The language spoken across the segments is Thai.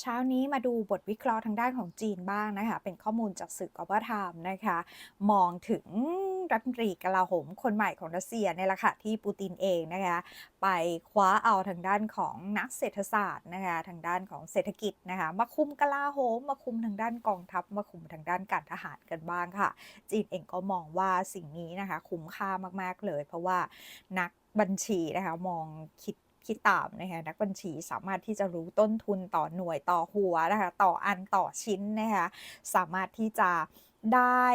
เช้านี้มาดูบทวิเคราะห์ทางด้านของจีนบ้างนะคะ เป็นข้อมูลจากสื่อกอ p ไทม์นะคะ มองถึงรัฐมนตรีกลาโหมคนใหม่ของรัสเซียเนี่ยแหละค่ะที่ปูตินเองนะคะ ไปคว้าเอาทางด้านของนักเศรษฐศาสตร์นะคะ ทางด้านของเศรษฐกิจนะคะ มาคุมกลาโหม มาคุมทางด้านกองทัพ มาคุมทางด้านการทหารกันบ้างค่ะ จีนเองก็มองว่าสิ่งนี้นะคะ คุ้มค่ามากๆเลย เพราะว่านักบัญชีนะคะมองคิด คิดตามนะคะนักบัญชีสามารถที่จะรู้ต้นทุนต่อหน่วยต่อหัวนะคะต่ออันต่อชิ้นนะคะสามารถที่จะได้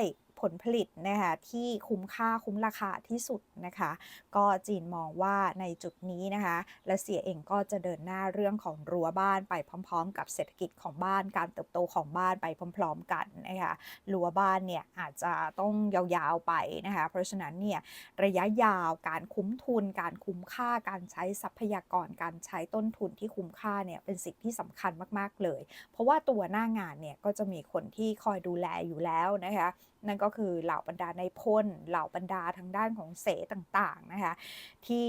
ผลผลิตนะคะที่คุ้มค่าคุ้มราคาที่สุดนะคะ ก็จีนมองว่าในจุดนี้นะคะรัสเซียเองก็จะเดินหน้าเรื่องของรั้วบ้านไปพร้อม ๆ กับเศรษฐกิจของบ้านการเติบโตของบ้านไปพร้อม ๆ กันนะคะรั้วบ้านเนี่ยอาจจะต้องยาวๆไปนะคะเพราะฉะนั้นเนี่ยระยะยาวการคุ้มทุน การคุ้มค่าการใช้ทรัพยากรการใช้ต้นทุนที่คุ้มค่าเนี่ยเป็นสิ่งที่สำคัญมากๆเลย เพราะว่าตัวหน้างานเนี่ยก็จะมีคนที่คอยดูแลอยู่แล้วนะคะนั่นก็คือเหล่าบรรดาในพลเหล่าบรรดาทางด้านของเสต่างๆนะคะที่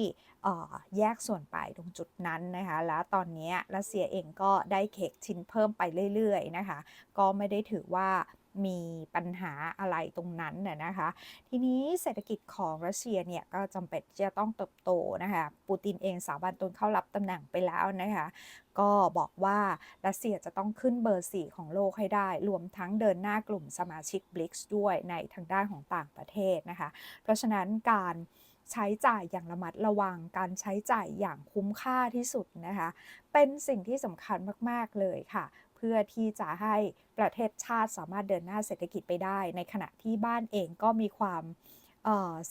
แยกส่วนไปตรงจุดนั้นนะคะแล้วตอนนี้รัสเซียเองก็ได้เค้กชิ้นเพิ่มไปเรื่อยๆนะคะก็ไม่ได้ถือว่า มีปัญหาอะไรตรงนั้นน่ะนะคะ ทีนี้เศรษฐกิจของรัสเซียเนี่ยก็จำเป็นจะต้องเติบโตนะคะปูตินเองสาบานตนเข้ารับตำแหน่งไปแล้วนะคะก็บอกว่ารัสเซียจะต้องขึ้นเบอร์ 4 ของโลกให้ได้ รวมทั้งเดินหน้ากลุ่มสมาชิกบลิกส์ด้วยในทางด้านของต่างประเทศนะคะ เพราะฉะนั้นการใช้จ่ายอย่างระมัดระวัง การใช้จ่ายอย่างคุ้มค่าที่สุดนะคะ เป็นสิ่งที่สำคัญมาก ๆ เลยค่ะ พื่อที่จะให้ประเทศชาติสามารถเดินหน้าเศรษฐกิจไปได้ ในขณะที่บ้านเองก็มีความ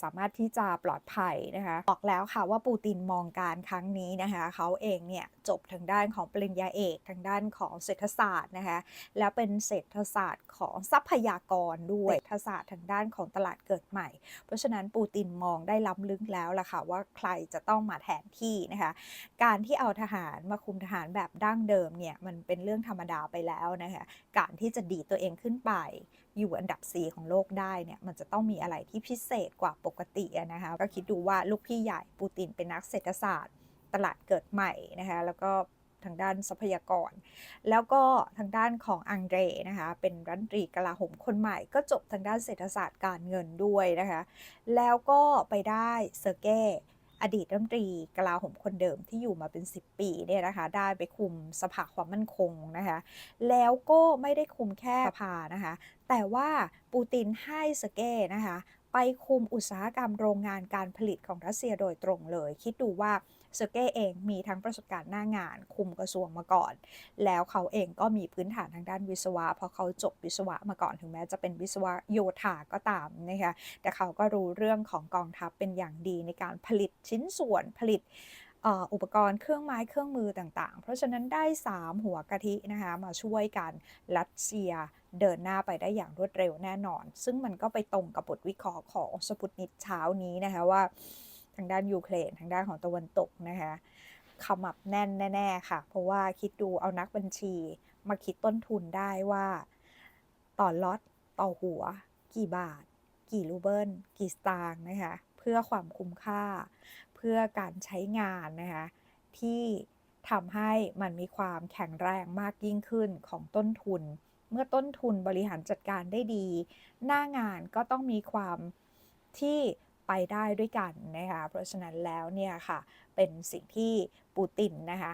สามารถที่จะปลอดภัยนะคะบอกแล้วค่ะว่าปูตินมองการครั้งนี้นะคะเขาเองเนี่ยจบทางด้านของปริญญาเอกทางด้านของเศรษฐศาสตร์นะคะแล้วเป็นเศรษฐศาสตร์ของทรัพยากรด้วยเศรษฐศาสตร์ทางด้านของตลาดเกิดใหม่ เพราะฉะนั้นปูตินมองได้ล้ำลึกแล้วล่ะค่ะว่าใครจะต้องมาแทนที่นะคะการที่เอาทหารมาคุมทหารแบบดั้งเดิมเนี่ยมันเป็นเรื่องธรรมดาไปแล้วนะคะการที่จะดีตัวเองขึ้นไปอยู่อันดับ 4 ของโลกได้เนี่ยมันจะต้องมีอะไรที่พิเศษกว่าปกตินะคะก็คิดดูว่าลูกพี่ใหญ่ปูตินเป็นนักเศรษฐศาสตร์ ตลาดเกิดใหม่นะคะแล้วก็ทางด้านทรัพยากร แล้วก็ทางด้านของอังเดรนะคะ เป็นรัฐมนตรีกลาโหมคนใหม่ ก็จบทางด้านเศรษฐศาสตร์การเงินด้วยนะคะ แล้วก็ไปได้เซอร์เก้ อดีตรัฐมนตรีกลาโหมคนเดิมที่อยู่มาเป็น 10 ปีเนี่ยนะคะ ได้ไปคุมสภาความมั่นคงนะคะ แล้วก็ไม่ได้คุมแค่สภานะคะ แต่ว่าปูตินให้สเก้นะคะ ไปคุมอุตสาหกรรมโรงงานการผลิตของรัสเซียโดยตรงเลย คิดดูว่า เซอร์เก้เองมีทั้งประสบการณ์หน้างาน คุมกระทรวงมาก่อน แล้วเขาเองก็มีพื้นฐานทางด้านวิศวะ เพราะเขาจบวิศวะมาก่อนถึงแม้จะเป็นวิศวะโยธาก็ตามนะคะแต่เขาก็รู้เรื่องของกองทัพเป็นอย่างดีในการผลิตชิ้นส่วนผลิตอุปกรณ์เครื่องไม้เครื่องมือต่างๆ เพราะฉะนั้นได้ 3 หัวกะทินะคะมาช่วยกันรัสเซียเดินหน้าไปได้อย่างรวดเร็วแน่นอน ซึ่งมันก็ไปตรงกับบทวิเคราะห์ของสปุตนิกเช้านี้นะคะว่า ทางด้านยูเครนทางด้านของตะวันตกนะคะขมับแน่นแน่ ๆ ค่ะ เพราะว่าคิดดูเอานักบัญชีมาคิดต้นทุนได้ว่า ต่อล็อตต่อหัว กี่บาท กี่รูเบิลกี่สตางค์นะคะเพื่อความคุ้มค่า เพื่อการใช้งานนะคะที่ทำให้มันมีความแข็งแรงมากยิ่งขึ้นของต้นทุน เมื่อต้นทุนบริหารจัดการได้ดี หน้างานก็ต้องมีความที่ ไปได้ด้วยกันนะคะเพราะฉะนั้นแล้วเนี่ยค่ะเป็นสิ่งที่ปูตินนะคะ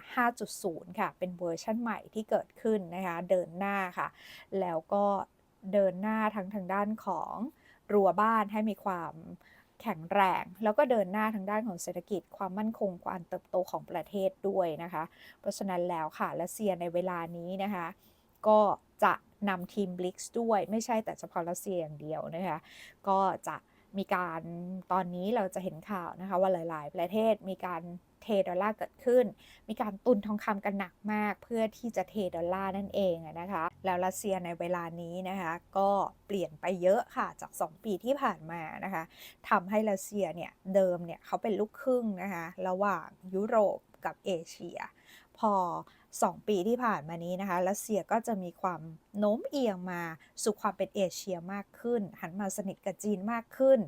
5.0 ค่ะ เป็นเวอร์ชันใหม่ที่เกิดขึ้นนะคะ เดินหน้าค่ะ แล้วก็เดินหน้าทั้งทางด้านของรั้วบ้านให้มีความแข็งแรง แล้วก็เดินหน้าทางด้านของเศรษฐกิจ ความมั่นคงความเติบโตของประเทศด้วยนะคะ เพราะฉะนั้นแล้วค่ะรัสเซียในเวลานี้นะคะ ก็จะนำทีมบลิกส์ด้วย ไม่ใช่แต่เฉพาะรัสเซียอย่างเดียวนะคะ ก็จะ มีการตอนนี้เราจะเห็นข่าวนะคะว่าหลาย ๆ ประเทศมีการเทดอลลาร์เกิดขึ้น มีการตุนทองคำกันหนักมาก เพื่อที่จะเทดอลลาร์นั่นเองนะคะ แล้วรัสเซียในเวลานี้นะคะก็เปลี่ยนไปเยอะค่ะจาก 2 ปีที่ผ่านมานะคะทำให้รัสเซียเนี่ยเดิมเนี่ยเขาเป็นลูกครึ่งนะคะระหว่างยุโรปกับเอเชีย พอ 2 ปีที่ผ่านมานี้นะคะรัสเซียก็จะมีความโน้มเอียงมาสู่ความเป็นเอเชียมากขึ้น หันมาสนิทกับจีนมากขึ้น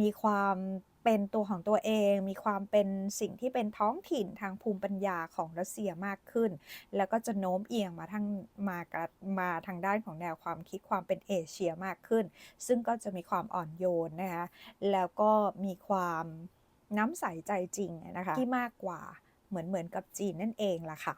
มีความเป็นตัวของตัวเอง มีความเป็นสิ่งที่เป็นท้องถิ่นทางภูมิปัญญาของรัสเซียมากขึ้น แล้วก็จะโน้มเอียงมาทางมากมาทางด้านของแนวความคิดความเป็นเอเชียมากขึ้น ซึ่งก็จะมีความอ่อนโยนนะคะแล้วก็มีความน้ำใสใจจริงนะคะที่มากกว่าเหมือนเหมือนกับจีนนั่นเองล่ะค่ะ